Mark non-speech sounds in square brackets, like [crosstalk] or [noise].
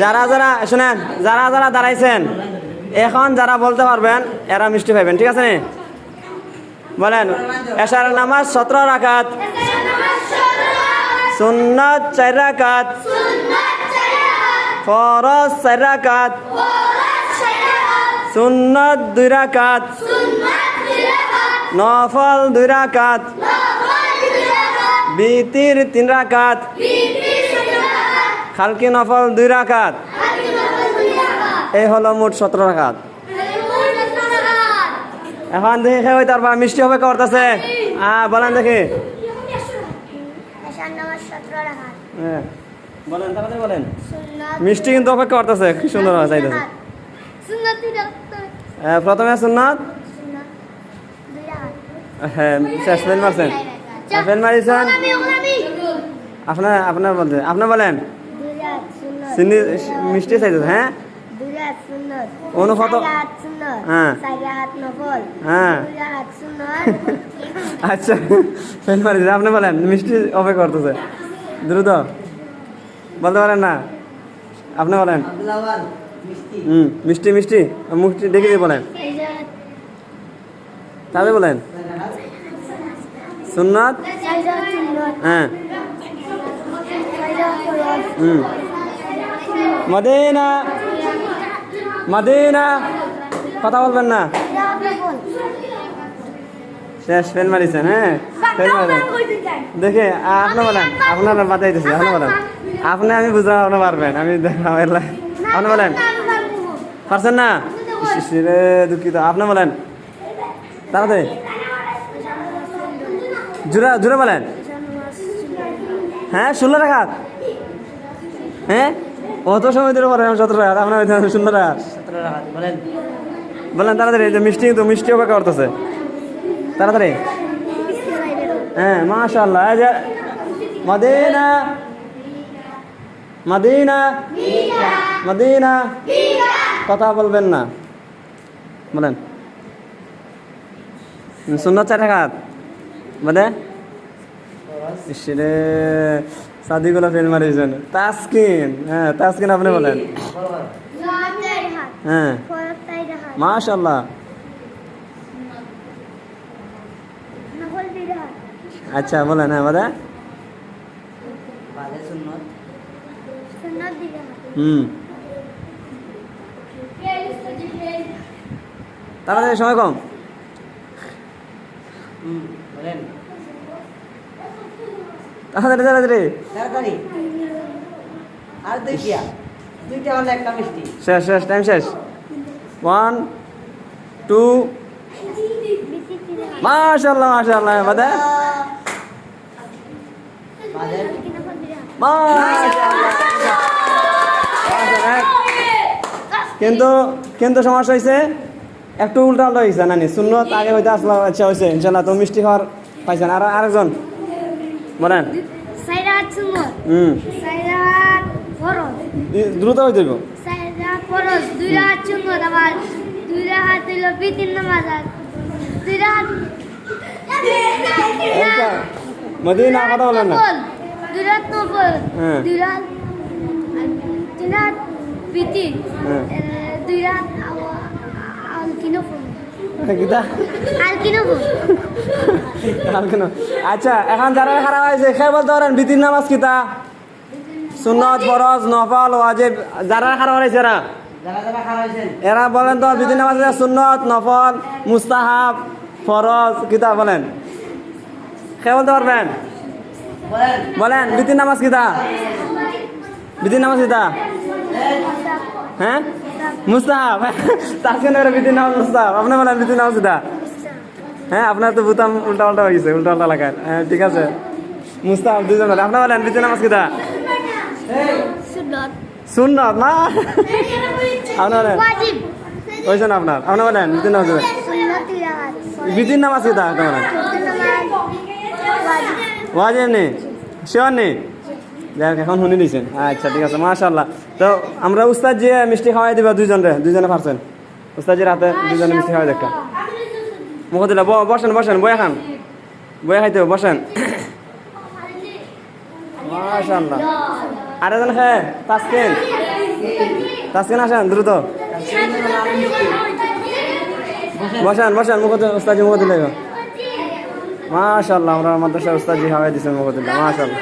যারা যারা, শুনেন, যারা যারা দাঁড়াইছেন, এখন যারা বলতে পারবেন, এরা মিষ্টি পাইবেন, ঠিক আছে? বলেন, এশার নামাজ সতেরো রাকাত, সুন্নত চার রাকাত, ফরজ চার রাকাত, সুন্নত দুই রাকাত, নফল দুই রাকাত, বিতির তিন রাকাত খালকি নফল দুই রাকাত। এই হলো মোট সতেরো রাকাত। এখন দেখি খেয়ে তারপর মিষ্টি হবে করতেছে? হ্যাঁ বলেন দেখি। হ্যাঁ। বলেন বলেন। মিষ্টি কিন্তু অপেক্ষা করতেছে কি সুন্দর চাইতেছে। হ্যাঁ, প্রথমে সুন্নাত। হ্যাঁ শেষ ফেল মারছেন। ফেল মারিছেন। আপনার আপনার বলতে আপনি বলেন। চিনি মিষ্টি চাইতেছে হ্যাঁ? সুন্নাত। হ্যাঁ। হ্যাঁ। [laughs] আচ্ছা ফেল মারিছে আপনি বলেন মিষ্টি অপেক্ষা করতেছে। দ্রুত। বলতে পারেন না? আপনি বলেন। হুম মিষ্টি মিষ্টি। মুষ্টি দেখে দিয়ে বলেন। তাহলে বলেন। সুন্নাত? হ্যাঁ। হুম। মদিনা মদিনা, কথা বলবেন না। শেষ ফেল মারিছেন হ্যাঁ? ফেল দেখে, আপনি বলেন আপনার বাতাইতেছি আপনি বলেন। আপনি, আমি বুঝলাম আপনি পারবেন আমি দেখলাম, আপনি বলেন। পারছেন না? রে দুঃখিত। আপনি বলেন। তাড়াতাড়ি। জুড়ে জুড়ে বলেন। হ্যাঁ ষোলো টাকা। হ্যাঁ? অত সময় ধরে পরে সতেরো টাকা আপনার শূন্য টাকা বলেন। বলেন তাড়াতাড়ি যে মিষ্টি কিন্তু মিষ্টি অপেক্ষা করতেছে। তাড়াতাড়ি। হ্যাঁ মাশাল্লাহ এই যে মদিনা। মদিনা। মদিনা। কথা বলবেন না। বলেন। শূন্য চার হাত। মানে সাদিগুলো ফেল মারিয়েছেন তাসকিন হ্যাঁ তাসকিন আপনি বলেন। হ্যাঁ। মাশাল্লাহ আচ্ছা বলেন হ্যাঁ বলে হুম। তাড়াতাড়ি সময় কম। হুম বলেন। তাড়াতাড়ি তাড়াতাড়ি। তাড়াতাড়ি। আর দুইটা দুইটা হলে একটা মিষ্টি। শেষ শেষ টাইম শেষ। ওয়ান টু বাদে। কিন্তু কিন্তু সমস্যা হয়েছে একটু উল্টা উল্টা হয়েছে নানি। শূন্যত আগে হইতে আসলো আচ্ছা হয়েছে ইনশাল্লাহ তো মিষ্টি খাওয়ার পাইছেন। আর আরেকজন? বলেন হুম। দ্রুত হয়ে যাব মদিনা কথা বলেন না। হ্যাঁ। দুই রাত। এ, দুই রাত আওয়া- আচ্ছা এখন যারা খারাপ হয়েছে সে বলতে পারেন বিতির নামাজ কিতা সুন্নত ফরজ নফল ওয়াজিব। যারা খারাপ হয়েছে এরা? যারা যারা খারাপ হয়েছেন এরা বলেন তো বিতির নামাজ আছে সুন্নত নফল মুস্তাহাব ফরজ কিতা বলেন। সে বলতে পারবেন? বলেন। বলেন বিতির নামাজ কিতা বিতির নামাজ কিতা হ্যাঁ? মুস্তাহাব তার কেন বিতির নামাজ মুস্তাহাব। আপনি বলেন বিতির নামাজ কিতা হ্যাঁ আপনার তো বুতাম উল্টা উল্টা হয়ে গেছে উল্টা উল্টা লাগায় হ্যাঁ ঠিক আছে। মুস্তাহাব দুজন আপনার বলেন বিতির নামাজ কিতা সুন্নত। না আপনার ওয়াজিব হয়েছেন আপনার। আপনার বলেন বিতির নামাজ কিতা সুন্নত দুই রাত বিতির নামাজ কিতা আপনি বলেন। বিতিন নামাজ ওয়াজিব ওয়াজিব নেই? শিওর নেই? যাক এখন শুনি দিয়েছেন আচ্ছা ঠিক আছে মাশাল্লাহ তো আমরা উস্তাদ যে মিষ্টি খাওয়াই দিবা দুইজনে দুইজনে পারছেন? উস্তাদের হাতে দুইজনে মিষ্টি খাওয়াই দেখা মুখ দিলা বসেন বসেন, বয়া খান। বয়া খাইতে বসেন। মাশাল্লাহ আরেকজন হ্যাঁ তাসকিন। তাসকিন আসেন, দ্রুত। বসান বসান, মুখতে ওস্তাজি মুখতে লেগো মাশাল্লাহ আমরা মাদ্রাসা ওস্তাজি হাওয়াই দিচ্ছেন মুখতুল্লাহ মাশাল্লাহ